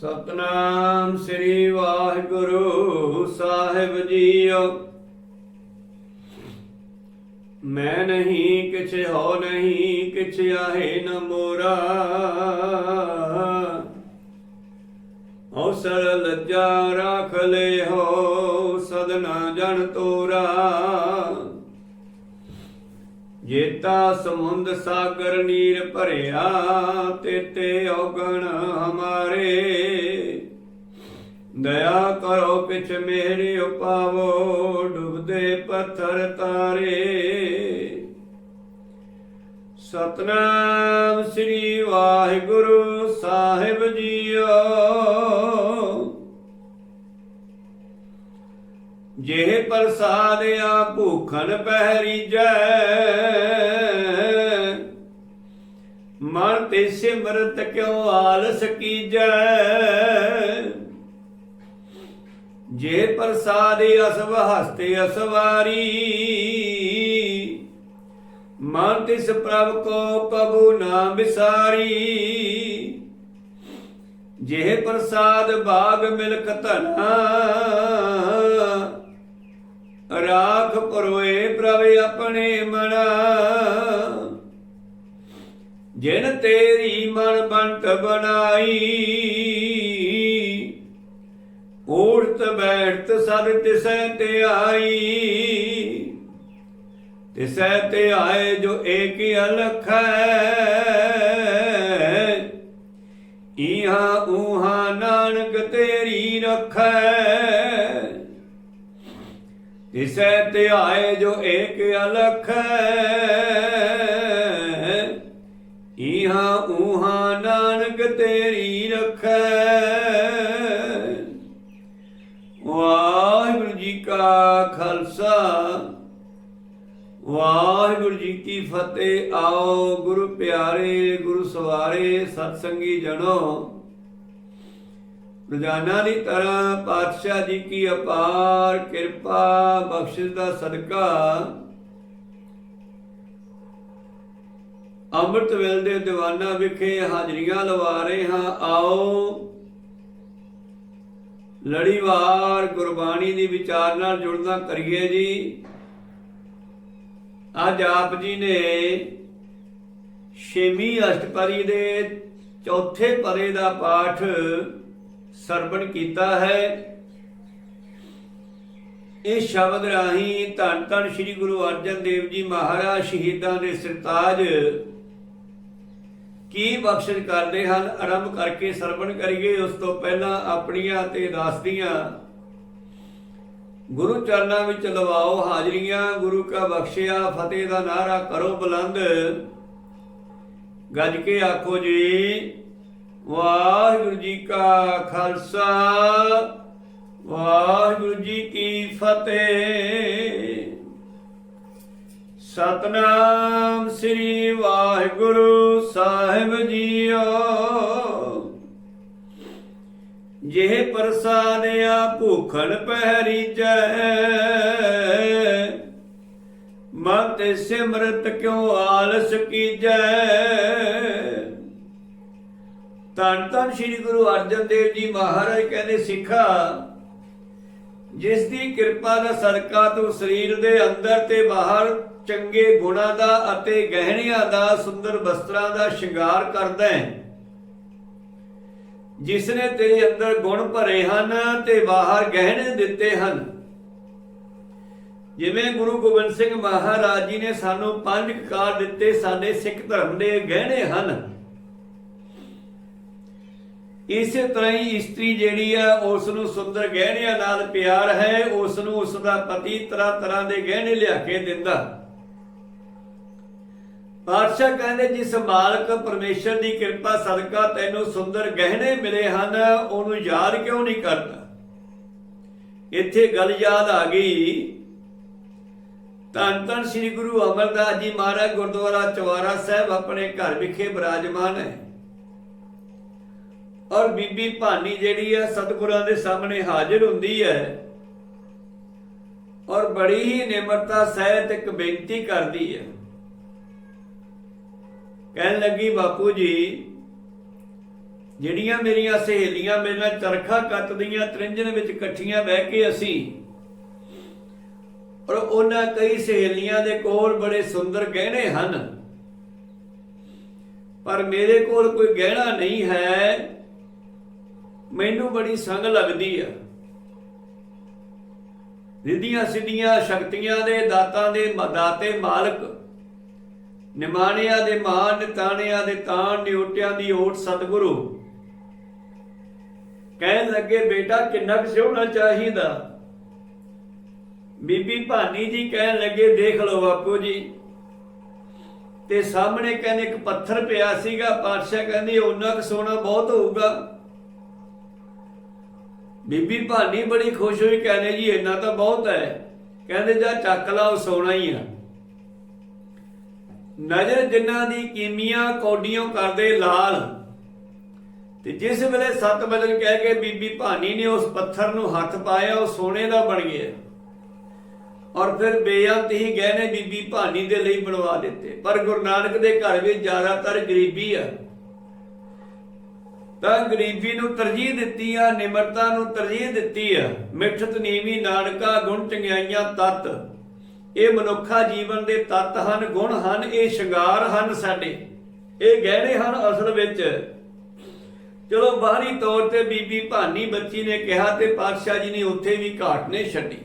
ਸਤਨਾਮ ਸ੍ਰੀ ਵਾਹਿਗੁਰੂ ਸਾਹਿਬ ਜੀਓ। ਮੈਂ ਨਹੀਂ, ਕਿਛ ਹੋ ਨਹੀਂ, ਕਿਛ ਆਹੇ ਨ ਮੋਰਾ। ਅਵਸਰ ਲੱਜਾ ਰਾਖ ਲੈ ਹੋ ਸਦਨਾ ਜਨ ਤੋਰਾ। ਜੇਤਾ ਸਮੁੰਦ ਸਾਗਰ ਨੀਰ ਭਰਿਆ, ਤੇਤੇ ਔਗਣ ਹਮਾਰੇ। ਦਇਆ ਕਰੋ ਕਿਛ ਮੇਰੇ ਉਪਾਵੋ, ਡੁੱਬਦੇ ਪੱਥਰ ਤਾਰੇ। ਸਤਨਾਮ ਸ੍ਰੀ ਵਾਹਿਗੁਰੂ ਸਾਹਿਬ ਜੀਓ। ਜੇ ਪ੍ਰਸਾਦਿਆ ਭੂਖਨ ਪਹਿਰੀ ਜੈ। ਮਨ ਤੇ ਸਿਮਰਤ ਕਿਉ ਆਲਸ ਕੀਜੈ ਜੇ। ਪ੍ਰਸਾਦਿ ਅਸਵ ਹਸਤੇ ਅਸਵਾਰੀ। ਮਨ ਤਿਸ ਪ੍ਰਭ ਕੋ ਕਬੂ ਨਾ ਵਿਸਾਰੀ। ਜੇ ਪ੍ਰਸਾਦ ਬਾਗ ਮਿਲਕ ਧਨਾ। ਰਾਖ ਪਰੋਏ ਪ੍ਰਭ ਆਪਣੇ ਮਨਾ। ਜਿਨ ਤੇਰੀ ਮਨ ਬੰਤ ਬਣਾਈ ਊੜਤ ਬੈਠਤ ਸਦ ਤਿਸੈ ਤੇ ਆਈ ਤਿਸੈ ਤੇ ਆਏ ਜੋ ਏਕ ਅਲਖ ਹੈ ਇਹਾਂ ਉਹਾਂ ਨਾਨਕ ਤੇਰੀ ਰਖੈ। ਤਿਸੈ ਤੇ ਆਏ ਜੋ ਏਕ ਅਲਖ ਇਹਾਂ ਉਹਾਂ ਨਾਨਕ ਤੇਰੀ ਰਖੈ ਵਾਹਿਗੁਰੂ ਜੀ ਕਾ ਖਾਲਸਾ। ਵਾਹਿਗੁਰੂ ਜੀ ਕੀ ਫਤਿਹ। ਆਓ ਗੁਰੂ ਪਿਆਰੇ, ਗੁਰੂ ਸਵਾਰੇ, ਸਤਸੰਗੀ ਜਣੋ। ਰੋਜ਼ਾਨਾ ਦੀ ਤਰ੍ਹਾਂ ਪਾਤਸ਼ਾਹ ਜੀ ਕੀ ਅਪਾਰ ਕਿਰਪਾ, ਬਖਸ਼ਿਸ਼ ਦਾ ਸਦਕਾ। ਅੰਮ੍ਰਿਤ ਵੇਲ ਦੇ ਦੀਵਾਨਾ ਵਿਖੇ ਹਾਜ਼ਰੀਆਂ ਲਵਾ ਰਹੇ ਹਾਂ, ਆਓ। ਲੜੀਵਾਰ ਗੁਰਬਾਣੀ ਦੀ ਵਿਚਾਰ ਨਾਲ ਜੁੜਨਾ ਕਰੀਏ ਜੀ। ਅੱਜ ਆਪ ਜੀ ਨੇ ਛੇਵੀਂ ਅਸ਼ਟਪਰੀ ਦੇ ਚੌਥੇ ਪਦੇ ਦਾ ਪਾਠ ਸਰਵਣ ਕੀਤਾ ਹੈ। ਇਹ ਸ਼ਬਦ ਰਾਹੀਂ ਧੰਨ ਧੰਨ ਸ੍ਰੀ ਗੁਰੂ ਅਰਜਨ ਦੇਵ ਜੀ ਮਹਾਰਾਜ ਸ਼ਹੀਦਾਂ ਦੇ ਸਰਤਾਜ ਕੀ ਬਖਸ਼ਿਸ਼ ਕਰਦੇ ਹਨ? ਆਰੰਭ ਕਰਕੇ ਸਰਵਣ ਕਰੀਏ। ਉਸ ਤੋਂ ਪਹਿਲਾਂ ਆਪਣੀਆਂ ਤੇ ਦਾਸਦੀਆਂ ਗੁਰੂ ਚਰਨਾਂ ਵਿੱਚ ਲਵਾਓ ਹਾਜ਼ਰੀਆਂ। ਗੁਰੂ ਕਾ ਬਖਸ਼ਿਆ, ਫਤਿਹ ਦਾ ਨਾਰਾ ਕਰੋ ਬੁਲੰਦ। ਗੱਜ ਕੇ ਆਖੋ ਜੀ ਵਾਹਿਗੁਰੂ ਜੀ ਕਾ ਖਾਲਸਾ, ਵਾਹਿਗੁਰੂ ਜੀ ਕੀ ਫਤਿਹ। ਸਤਨਾਮ ਸ੍ਰੀ ਵਾਹਿਗੁਰੂ ਸਾਹਿਬ ਜੀਓ। ਜਿਹੇ ਪ੍ਰਸਾਦਿਆ ਭੂਖਣ ਪਹਿਰੀ ਜੈ ਮਤ ਸਿਮਰਤ ਕਿਉ ਆਲਸ ਕੀਜੈ? ਧੰਨ ਧੰਨ ਸ੍ਰੀ ਗੁਰੂ ਅਰਜਨ ਦੇਵ ਜੀ ਮਹਾਰਾਜ ਕਹਿੰਦੇ, ਸਿੱਖਾ ਜਿਸ ਦੀ ਕਿਰਪਾ ਦਾ ਸਦਕਾ ਤੂੰ ਸਰੀਰ ਦੇ ਅੰਦਰ ਤੇ ਬਾਹਰ ਚੰਗੇ ਗੁਣਾਂ ਦਾ ਅਤੇ ਗਹਿਣਿਆਂ ਦਾ, ਸੁੰਦਰ ਵਸਤਰਾਂ ਦਾ ਸ਼ਿੰਗਾਰ ਕਰਦਾ ਹੈ। ਜਿਸ ਨੇ ਤੇਰੇ ਅੰਦਰ ਗੁਣ ਭਰੇ ਹਨ ਤੇ ਬਾਹਰ ਗਹਿਣੇ ਦਿੱਤੇ ਹਨ। ਜਿਵੇਂ ਗੁਰੂ ਗੋਬਿੰਦ ਸਿੰਘ ਮਹਾਰਾਜ ਜੀ ਨੇ ਸਾਨੂੰ ਪੰਜ ਕਾਰ ਦਿੱਤੇ, ਸਾਡੇ ਸਿੱਖ ਧਰਮ ਦੇ ਗਹਿਣੇ ਹਨ। ਇਸੇ ਤਰ੍ਹਾਂ ਹੀ ਇਸਤਰੀ ਜਿਹੜੀ ਆ ਉਸ ਨੂੰ ਸੁੰਦਰ ਗਹਿਣਿਆਂ ਨਾਲ ਪਿਆਰ ਹੈ ਉਸ ਨੂੰ ਉਸ ਦਾ ਪਤੀ ਤਰ੍ਹਾਂ ਤਰ੍ਹਾਂ ਦੇ ਗਹਿਣੇ ਲਿਆ ਕੇ ਦਿੰਦਾ। ਪਾਤਸ਼ਾਹ ਕਹਿੰਦੇ, ਜਿਸ ਮਾਲਕ ਪਰਮੇਸ਼ਰ ਦੀ ਕਿਰਪਾ ਸਦਕਾ ਤੈਨੂੰ ਸੁੰਦਰ ਗਹਿਣੇ ਮਿਲੇ ਹਨ, ਉਹਨੂੰ ਯਾਦ ਕਿਉਂ ਨਹੀਂ ਕਰਦਾ? ਇੱਥੇ ਗੱਲ ਯਾਦ ਆ ਗਈ। ਧੰਨ ਧੰਨ ਸ੍ਰੀ ਗੁਰੂ ਅਮਰਦਾਸ ਜੀ ਮਹਾਰਾਜ, ਗੁਰਦੁਆਰਾ ਚਵਾਰਾ ਸਾਹਿਬ ਆਪਣੇ ਘਰ ਵਿਖੇ ਬਿਰਾਜਮਾਨ ਹੈ। ਔਰ ਬੀਬੀ ਭਾਨੀ ਜਿਹੜੀ ਹੈ ਸਤਿਗੁਰਾਂ ਦੇ ਸਾਹਮਣੇ ਹਾਜ਼ਰ ਹੁੰਦੀ ਹੈ ਔਰ ਬੜੀ ਹੀ ਨਿਮਰਤਾ ਸਹਿਤ ਇੱਕ ਬੇਨਤੀ ਕਰਦੀ ਹੈ। ਕਹਿਣ ਲੱਗੀ ਬਾਪੂ ਜੀ, ਜਿਹੜੀਆਂ ਮੇਰੀਆਂ ਸਹੇਲੀਆਂ ਮੇਰੇ ਨਾਲ ਚਰਖਾ ਕੱਤਦੀਆਂ ਤ੍ਰਿੰਜਣ ਵਿੱਚ ਇਕੱਠੀਆਂ ਬਹਿ ਕੇ ਅਸੀਂ, ਔਰ ਉਹਨਾਂ ਕਈ ਸਹੇਲੀਆਂ ਦੇ ਕੋਲ ਬੜੇ ਸੁੰਦਰ ਗਹਿਣੇ ਹਨ, ਪਰ ਮੇਰੇ ਕੋਲ ਕੋਈ ਗਹਿਣਾ ਨਹੀਂ ਹੈ। ਮੈਨੂੰ ਬੜੀ ਸੰਗ ਲੱਗਦੀ ਆ। ਰਿੱਧੀਆਂ ਸਿੱਧੀਆਂ ਸ਼ਕਤੀਆਂ ਦੇ ਦਾਤਾਂ ਦੇ ਮ- ਦਾਤੇ ਮਾਲਕ, ਨਿਮਾਣਿਆਂ ਦੇ ਮਾਨ, ਨਿਤਾਣਿਆਂ ਦੇ ਤਾਣ, ਨਿਉਟਿਆਂ ਦੀ ਓਟ ਸਤਿਗੁਰੂ। ਕਹਿਣ ਲੱਗੇ, ਬੇਟਾ, ਕਿੰਨਾ ਕੁ ਸਿਉਣਾ ਚਾਹੀਦਾ? ਬੀਬੀ ਭਾਨੀ ਜੀ ਕਹਿਣ ਲੱਗੇ, ਦੇਖ ਲਓ ਬਾਪੂ ਜੀ, ਤੇ ਸਾਹਮਣੇ ਕਹਿੰਦੇ ਇੱਕ ਪੱਥਰ ਪਿਆ ਸੀਗਾ, ਪਾਤਸ਼ਾਹ ਕਹਿੰਦੇ ਉਹਨਾਂ ਕੁ ਸੋਨਾ ਬਹੁਤ ਹੋਊਗਾ। ਬੀਬੀ ਭਾਨੀ ਬੜੀ ਖੁਸ਼ ਹੋਈ, ਕਹਿੰਦੇ ਜੀ, ਇੰਨਾ ਤਾਂ ਬਹੁਤ ਹੈ। ਕਹਿੰਦੇ, ਜਾ ਚੱਕ ਲਾ, ਉਹ ਸੋਨਾ ਹੀ ਆ। ਨਜ਼ਰ ਜਿਨ੍ਹਾਂ ਦੀ ਕੀਮੀਆਂ, ਕੌਡੀਆਂ ਕਰਦੇ ਲਾਲ। ਤੇ ਜਿਸ ਵੇਲੇ ਸੱਤ ਬਦਲ ਕਹਿ ਕੇ ਬੀਬੀ ਭਾਨੀ ਨੇ ਉਸ ਪੱਥਰ ਨੂੰ ਹੱਥ ਪਾਇਆ, ਉਹ ਸੋਨੇ ਦਾ ਬਣ ਗਿਆ। ਔਰ ਫਿਰ ਬੇਅੰਤ ਹੀ ਗਹਿਣੇ ਬੀਬੀ ਭਾਨੀ ਦੇ ਲਈ ਬਣਵਾ ਦਿੱਤੇ। ਪਰ ਗੁਰੂ ਨਾਨਕ ਦੇ ਘਰ ਵਿੱਚ ਜ਼ਿਆਦਾਤਰ ਗਰੀਬੀ ਆ। ਤਾਂ ਗਰੀਬੀ ਨੂੰ ਤਰਜੀਹ ਦਿੱਤੀ ਆ, ਨਿਮਰਤਾ ਨੂੰ ਤਰਜੀਹ ਦਿੱਤੀ ਆ। ਮਿੱਠਤ ਨੀਵੀਂ ਨਾਨਕਾ ਗੁਣ ਚੰਗਿਆਈਆਂ ਤਤ। ਇਹ ਮਨੁੱਖਾ ਜੀਵਨ ਦੇ ਤਤ ਹਨ, ਗੁਣ ਹਨ, ਇਹ ਸ਼ਿੰਗਾਰ ਹਨ ਸਾਡੇ। ਇਹ ਗਹਿਣੇ ਹਨ ਅਸਲ ਵਿੱਚ। ਚਲੋ ਬਾਹਰੀ ਤੌਰ ਤੇ ਬੀਬੀ ਭਾਨੀ ਬੱਚੀ ਨੇ ਕਿਹਾ ਤੇ ਪਾਤਸ਼ਾਹ ਜੀ ਨੇ ਉੱਥੇ ਵੀ ਘਾਟ ਨੇ ਛੱਡੀ।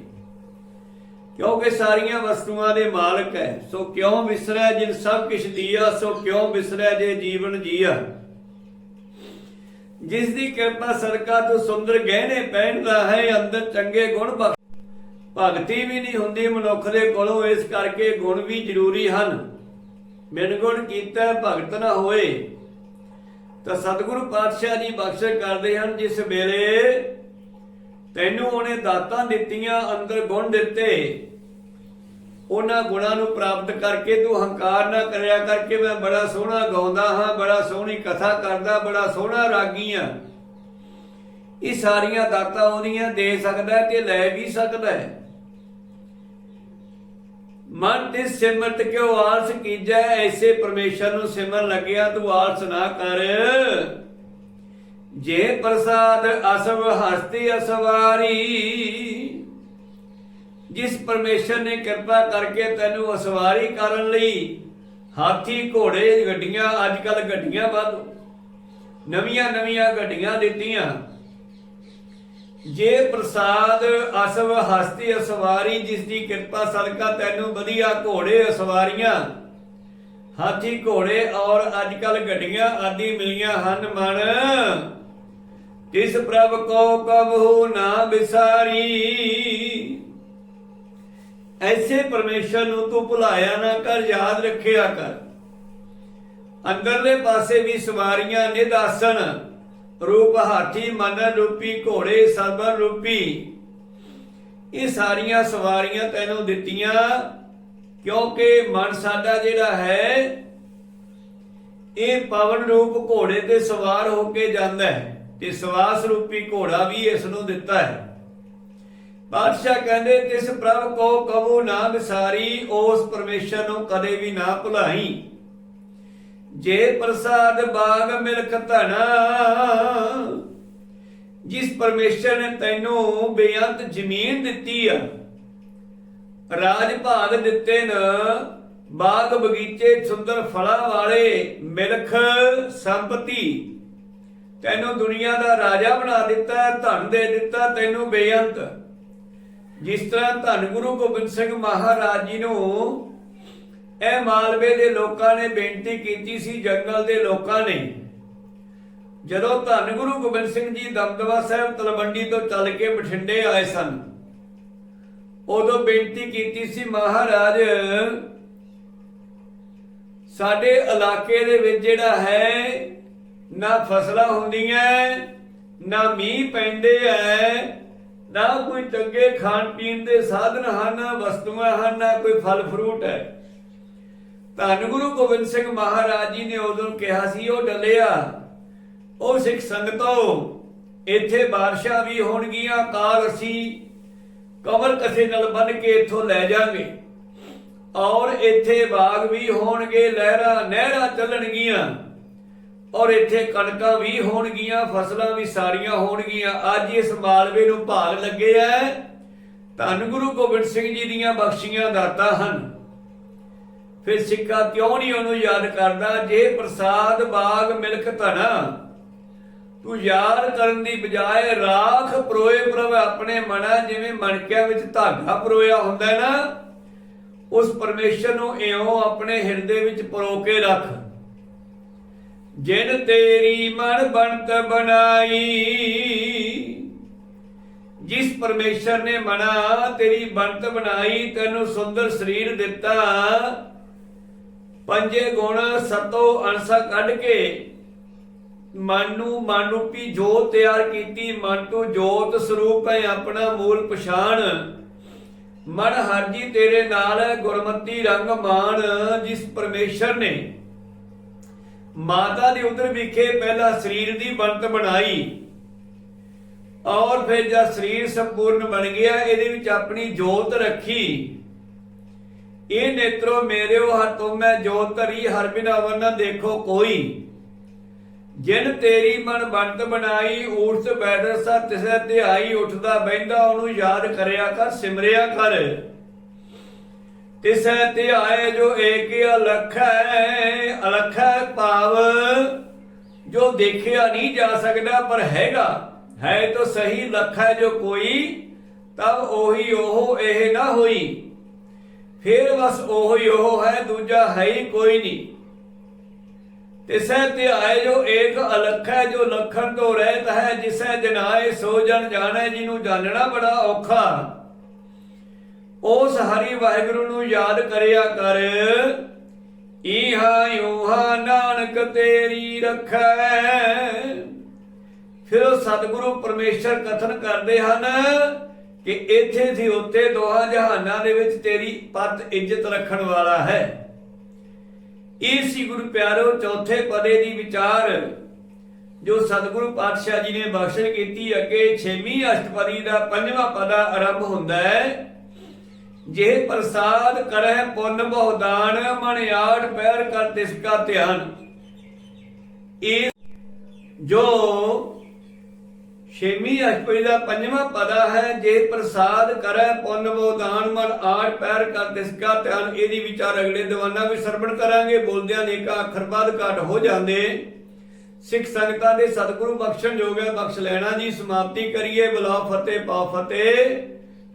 ਕਿਉਂਕਿ ਸਾਰੀਆਂ ਵਸਤੂਆਂ ਦੇ ਮਾਲਕ ਹੈ। ਸੋ ਕਿਉਂ ਵਿਸਰੈ ਜਿਨ ਸਭ ਕਿਛ ਦੀਆ, ਸੋ ਕਿਉਂ ਵਿਸਰੈ ਜੇ ਜੀਵਨ ਜੀਆ? ਜਿਸ ਦੀ ਕਿਰਪਾ ਸਦਕਾ ਤੂੰ ਸੁੰਦਰ ਗਹਿਣੇ ਪਹਿਨਦਾ ਹੈ ਅੰਦਰ ਚੰਗੇ ਗੁਣ ਭਗਤੀ ਵੀ ਨਹੀਂ ਹੁੰਦੀ, ਮਨੁੱਖ ਦੇ ਕੋਲੋਂ ਇਸ ਕਰਕੇ ਗੁਣ ਵੀ ਜ਼ਰੂਰੀ ਹਨ। ਬਿਨ ਗੁਣ ਕੀਤਾ ਭਗਤ ਨਾ ਹੋਏ। ਤਾਂ ਸਤਿਗੁਰੂ ਪਾਤਸ਼ਾਹ ਜੀ ਬਖਸ਼ਿਸ਼ ਕਰਦੇ ਹਨ, ਜਿਸ ਵੇਲੇ ਤੈਨੂੰ ਉਹਨੇ ਦਾਤਾਂ ਦਿੱਤੀਆਂ, ਅੰਦਰ ਗੁਣ ਦਿੱਤੇ। ਉਹਨਾਂ ਗੁਣਾਂ ਨੂੰ ਪ੍ਰਾਪਤ ਕਰਕੇ ਤੂੰ ਹੰਕਾਰ ਨਾ ਕਰਿਆ ਕਰਕੇ ਮੈਂ ਬੜਾ ਸੋਹਣਾ ਗਾਉਂਦਾ ਹਾਂ, ਬੜਾ ਸੋਹਣੀ ਕਥਾ ਕਰਦਾ, ਬੜਾ ਸੋਹਣਾ ਰਾਗੀ ਹਾਂ। ਇਹ ਸਾਰੀਆਂ ਦਾਤਾਂ ਉਹਦੀਆਂ ਦੇ ਸਕਦਾ ਤੇ ਲੈ ਵੀ ਸਕਦਾ ਹੈ। ਮਨ ਤੇ ਸਿਮਰਤ ਕਿਉ ਆਲਸ ਕੀਜੈ? ਐਸੇ ਪਰਮੇਸ਼ਰ ਨੂੰ ਸਿਮਰਨ ਲੱਗਿਆ, ਤੂੰ ਆਲਸ ਨਾ ਕਰ। ਜੇ ਪ੍ਰਸਾਦ ਅਸਵ, ਹਸਤੀ ਅਸਵਾਰੀ ਜਿਸ ਪਰਮੇਸ਼ਰ ਨੇ ਕਿਰਪਾ ਕਰਕੇ ਤੈਨੂੰ ਅਸਵਾਰੀ ਕਰਨ ਲਈ ਹਾਥੀ, ਘੋੜੇ, ਗੱਡੀਆਂ ਅੱਜ ਕੱਲ ਗੱਡੀਆਂ ਵੱਧ ਨਵੀਆਂ ਨਵੀਆਂ ਗੱਡੀਆਂ ਦਿੱਤੀਆਂ। ਜੇ ਪ੍ਰਸਾਦ, ਅਸਵ, ਹਸਤੀ ਅਸਵਾਰੀ, ਜਿਸ ਦੀ ਕਿਰਪਾ ਸਦਕਾ ਤੈਨੂੰ ਵਧੀਆ ਘੋੜੇ ਅਸਵਾਰੀਆਂ, ਹਾਥੀ, ਘੋੜੇ ਔਰ ਅੱਜ ਕੱਲ ਗੱਡੀਆਂ ਆਦਿ ਮਿਲੀਆਂ ਹਨ, ਮਨ, ਤਿਸ ਪ੍ਰਭ ਕੋ ਕਬਹੂ ਨਾ ਵਿਸਾਰੀ ਐਸੇ ਪਰਮੇਸ਼ਰ ਨੂੰ ਤੂੰ ਭੁਲਾਇਆ ਨਾ ਕਰ, ਯਾਦ ਰੱਖਿਆ ਕਰ। ਅੰਦਰਲੇ ਪਾਸੇ ਵੀ ਸਵਾਰੀਆਂ ਨਿਦਾਸਨ ਰੂਪ ਹਾਥੀ, ਮਨ ਰੂਪੀ, ਘੋੜੇ ਸਰਬਨ ਰੂਪੀ। ਇਹ ਸਾਰੀਆਂ ਸਵਾਰੀਆਂ ਤੈਨੂੰ ਦਿੱਤੀਆਂ, ਕਿਉਂਕਿ ਮਨ ਸਾਡਾ ਜਿਹੜਾ ਹੈ, ਇਹ ਪਵਨ ਰੂਪ ਘੋੜੇ ਤੇ ਸਵਾਰ ਹੋ ਕੇ ਜਾਂਦਾ ਹੈ ਤੇ ਸਵਾਸ ਰੂਪੀ ਘੋੜਾ ਵੀ ਇਸ ਨੂੰ ਦਿੱਤਾ ਹੈ। ਬਾਦਸ਼ਾਹ ਕਹਿੰਦੇ, ਤਿਸ ਪ੍ਰਭ ਕੋ ਕਬੂ ਨਾ ਵਿਸਾਰੀ ਉਸ ਪਰਮੇਸ਼ਰ ਨੂੰ ਕਦੇ ਵੀ ਨਾ ਭੁਲਾਈ। ਜੇ ਪ੍ਰਸਾਦ ਬਾਗ ਮਿਲਖ ਧਨਾ, ਜਿਸ ਪਰਮੇਸ਼ਰ ਨੇ ਤੈਨੂੰ ਬੇਅੰਤ ਜ਼ਮੀਨ ਦਿੱਤੀ ਆ ਰਾਜ ਭਾਗ ਦਿੱਤੇ ਨ, ਬਾਗ ਬਗੀਚੇ ਸੁੰਦਰ ਫਲਾਂ ਵਾਲੇ ਮਿਲਖ ਸੰਪਤੀ। ਤੈਨੂੰ ਦੁਨੀਆ ਦਾ ਰਾਜਾ ਬਣਾ ਦਿੱਤਾ, ਧਨ ਦੇ ਦਿੱਤਾ, ਤੈਨੂੰ ਬੇਅੰਤ। ਜਿਸ ਤਰ੍ਹਾਂ ਧੰਨ ਗੁਰੂ ਗੋਬਿੰਦ ਸਿੰਘ ਮਹਾਰਾਜ ਜੀ ਨੂੰ ਇਹ ਮਾਲਵੇ ਦੇ ਲੋਕਾਂ ਨੇ ਬੇਨਤੀ ਕੀਤੀ ਸੀ, ਜੰਗਲ ਦੇ ਲੋਕਾਂ ਨੇ। ਜਦੋਂ ਧੰਨ ਗੁਰੂ ਗੋਬਿੰਦ ਸਿੰਘ ਜੀ ਦਮਦਮਾ ਸਾਹਿਬ ਤਲਵੰਡੀ ਤੋਂ ਚੱਲ ਕੇ ਬਠਿੰਡੇ ਆਏ ਸਨ, ਉਦੋਂ ਬੇਨਤੀ ਕੀਤੀ ਸੀ, ਮਹਾਰਾਜ, ਸਾਡੇ ਇਲਾਕੇ ਦੇ ਵਿੱਚ ਜਿਹੜਾ ਹੈ, ਨਾ ਫਸਲਾਂ ਹੁੰਦੀਆਂ, ਨਾ ਮੀਂਹ ਪੈਂਦੇ ਐ ਨਾ ਕੋਈ ਚੰਗੇ ਖਾਣ ਪੀਣ ਦੇ ਸਾਧਨ ਹਨ ਵਸਤੂਆਂ ਹਨ, ਨਾ ਕੋਈ ਫਲ ਫਰੂਟ ਹੈ। ਧੰਨ ਗੁਰੂ ਗੋਬਿੰਦ ਸਿੰਘ ਮਹਾਰਾਜ ਜੀ ਨੇ ਉਦੋਂ ਕਿਹਾ ਸੀ, ਉਹ ਡਲਿਆ, ਉਹ ਸਿੱਖ ਸੰਗਤੋ, ਇੱਥੇ ਬਾਰਿਸ਼ਾਂ ਵੀ ਹੋਣਗੀਆਂ, ਕਾਲ ਅਸੀਂ ਕਮਰ ਕਸੇ ਨਾਲ ਬੰਨ ਕੇ ਇੱਥੋਂ ਲੈ ਜਾਾਂਗੇ ਔਰ ਇੱਥੇ ਬਾਗ ਵੀ ਹੋਣਗੇ, ਲਹਿਰਾਂ, ਨਹਿਰਾਂ ਚੱਲਣਗੀਆਂ। ਔਰ ਇੱਥੇ ਕਣਕਾਂ ਵੀ ਹੋਣਗੀਆਂ, ਫਸਲਾਂ ਵੀ ਸਾਰੀਆਂ ਹੋਣਗੀਆਂ। ਅੱਜ ਇਸ ਮਾਲਵੇ ਨੂੰ ਭਾਗ ਲੱਗੇ ਐ। ਧੰਨ ਗੁਰੂ ਗੋਬਿੰਦ ਸਿੰਘ ਜੀ ਦੀਆਂ ਬਖਸ਼ੀਆਂ ਦਾਤਾ ਹਨ। ਫਿਰ ਸਿੱਕਾ ਕਿਉਂ ਨਹੀਂ ਉਹਨੂੰ ਯਾਦ ਕਰਦਾ? ਜੇ ਪ੍ਰਸਾਦ, ਬਾਗ, ਮਿਲਕ, ਧਨਾ। ਤੂੰ ਯਾਦ ਕਰਨ ਦੀ ਬਜਾਏ ਰਾਖ ਪਰੋਏ ਪ੍ਰਭ ਆਪਣੇ ਮਨਾ, ਜਿਵੇਂ ਮਣਕਿਆਂ ਵਿੱਚ ਧਾਗਾ ਪਰੋਇਆ ਹੁੰਦਾ ਨਾ। ਉਸ ਪਰਮੇਸ਼ਰ ਨੂੰ ਇਉਂ ਆਪਣੇ ਹਿਰਦੇ ਵਿੱਚ ਪਰੋ ਕੇ ਰੱਖ। ਜਿਨ ਤੇਰੀ ਮਨ ਬਣਤ ਬਣਾਈ, ਜਿਸ ਪਰਮੇਸ਼ਰ ਨੇ ਮਨਾ ਤੇਰੀ ਬਣਤ ਬਣਾਈ, ਤੈਨੂੰ ਸੁੰਦਰ ਸਰੀਰ ਦਿੱਤਾ, ਪੰਜੇ ਗੁਣ ਸਤੋ ਅਣਸਾ ਕੱਢ ਕੇ ਮਨ ਨੂੰ ਮਨ ਜੋਤ ਤਿਆਰ ਕੀਤੀ ਮਨ ਤੋਂ ਜੋਤ ਸਰੂਪ ਹੈ ਆਪਣਾ ਮੂਲ ਪਛਾਣ। ਮਨ ਹਰਜੀ ਤੇਰੇ ਨਾਲ ਗੁਰਮਤੀ ਰੰਗ ਮਾਨ ਜਿਸ ਪਰਮੇਸ਼ਰ ਨੇ ਮਾਤਾ ਦੇ ਉਦਰ ਵਿਖੇ ਪਹਿਲਾ ਸਰੀਰ ਦੀ ਬਣਤ ਬਣਾਈ ਔਰ ਫਿਰ ਜਦ ਸਰੀਰ ਸੰਪੂਰਨ ਬਣ ਗਿਆ, ਇਹਦੇ ਵਿੱਚ ਆਪਣੀ ਜੋਤ ਰੱਖੀ। ਇਹ ਨੇਤਰੋ ਮੇਰਿਓ ਹਰ ਮੈਂ ਜੋਤ ਧਰੀ, ਹਰ ਬਿਨਾ ਵਰਨਾ ਦੇਖੋ ਕੋਈ। ਜਿਨ ਤੇਰੀ ਮਨ ਬੰਤ ਬਣਾਈ ਊਰਤ ਬੈਠ ਸਾ ਤਿਸੈ ਧਿਆਈ, ਉੱਠਦਾ ਬੈੰਦਾ ਉਹਨੂੰ ਯਾਦ ਕਰਿਆ ਕਰ, ਸਿਮਰਿਆ ਕਰ। ਤਿਸੈ ਧਿਆਏ ਜੋ ਏਕ ਅਲਖ ਹੈ ਭਾਵ, ਜੋ ਦੇਖਿਆ ਨਹੀਂ ਜਾ ਸਕਦਾ ਪਰ ਹੈਗਾ। ਹੈ ਤਾਂ ਸਹੀ ਲੱਖ ਜੋ ਕੋਈ, ਤਬ ਉਹੀ ਉਹ ਇਹ ਨਾ ਹੋਈ। ਫਿਰ ਬਸ ਉਹੀ ਉਹ ਹੈ, ਦੂਜਾ ਹੈ ਹੀ ਕੋਈ ਨਹੀਂ। ਤਿਸੈ ਧਿਆਏ ਜੋ ਏਕ ਅਲਖ, ਜੋ ਲਖਣ ਤੋਂ ਰਹਿਤ ਹੈ, ਜਿਸੈ ਜਨਾਏ ਸੋ ਜਨ ਜਾਣੈ ਜਿਹਨੂੰ ਜਾਣਨਾ ਬੜਾ ਔਖਾ। ਉਸ ਹਰੀ ਵਾਹਿਗੁਰੂ ਨੂੰ ਯਾਦ ਕਰਿਆ ਕਰ। ਈਹਾ ਯੂਹਾ ਨਾਨਕ ਤੇਰੀ ਰਖੈ। ਫਿਰ ਸਤਿਗੁਰੂ ਪਰਮੇਸ਼ਰ ਕਥਨ ਕਰਦੇ ਹਨ ਕਿ ਇੱਥੇ ਸੀ ਉੱਤੇ ਦੋਹਾਂ ਜਹਾਨਾਂ ਦੇ ਵਿੱਚ ਤੇਰੀ ਪਤ ਇੱਜ਼ਤ ਰੱਖਣ ਵਾਲਾ ਹੈ। ਇਹ ਸੀ ਗੁਰੂ ਪਿਆਰੋ ਚੌਥੇ ਪਦੇ ਦੀ ਵਿਚਾਰ, ਜੋ ਸਤਿਗੁਰੂ ਪਾਤਸ਼ਾਹ ਜੀ ਨੇ ਬਖਸ਼ਿਸ਼ ਕੀਤੀ। ਅੱਗੇ ਛੇਵੀਂ ਅਸ਼ਟਪਦੀ ਦਾ ਪੰਜਵਾਂ ਪਦਾ ਆਰੰਭ ਹੁੰਦਾ ਹੈ। ਜੇ ਪ੍ਰਸਾਦ ਕਰਹਿ ਪੁੰਨ ਬਹੁਦਾਨ, ਮਨ ਆਠ ਪੈਰ ਕਰ ਤਿਸ ਕਾ ਧਿਆਨ। ਇਹ ਜੋ ਛੇਵੀਂ ਅਸ਼ਟਪਦੀ ਦਾ ਪੰਜਵਾਂ ਪਦਾ ਹੈ, ਜੇ ਪ੍ਰਸਾਦ ਕਰੈ ਪੁੰਨ ਬਹੁਦਾਨ, ਮਨ ਆਠ ਪੈਰ ਕਰ ਤਿਸ ਕਾ ਧਿਆਨ, ਇਹਦੀ ਵਿਚਾਰ ਅਗਲੇ ਦੀਵਾਨਾਂ ਵਿੱਚ ਸਰਵਣ ਕਰਾਂਗੇ। ਬੋਲਦਿਆਂ ਨੇਕਾ ਅੱਖਰ ਬਾਦ ਘਟ ਹੋ ਜਾਂਦੇ। ਸਿੱਖ ਸੰਗਤਾਂ ਦੇ ਸਤਿਗੁਰੂ ਬਖਸ਼ਣ ਜੋਗ ਹੈ, ਬਖਸ਼ ਲੈਣਾ ਜੀ, ਸਮਾਪਤੀ ਕਰੀਏ ਬਲਾ ਫਤਿਹ ਪਾ ਫਤਿਹ।